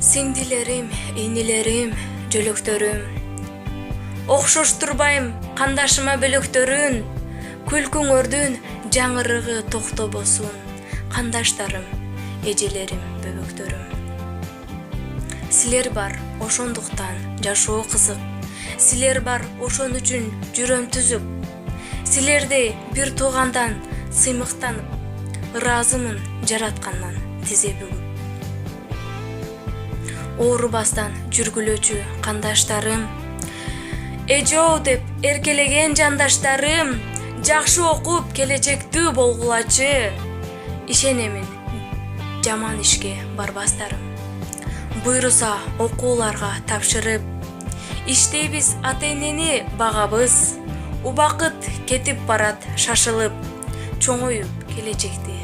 сиңдилерим инилерим жөлөктөрүм. Окшоштурбайм кандашыма бөлөктөрүн. Күлкүңөрдүн жаңырыгы токтобосун кандаштарым эжелерим бөбөктөрүм. Силер бар ошондуктан жашоо кызык. Силер бар ошон үчүн жүрөм түзүп. Силердей бир туугандан сыймыктанып ыраазымын жараткандан тизе бүгүп оорубастан жүргүлөчү кандаштарым. Эжоо деп эркелеген жандаштарым жакшы окуп келечекти болгулачы. Ишенемин жаман ишке барбастарым. Буйруса окууларга тапшырып иштейбиз ата энени багабыз. Убакыт кетип барат шашылып чоңоюп келечекти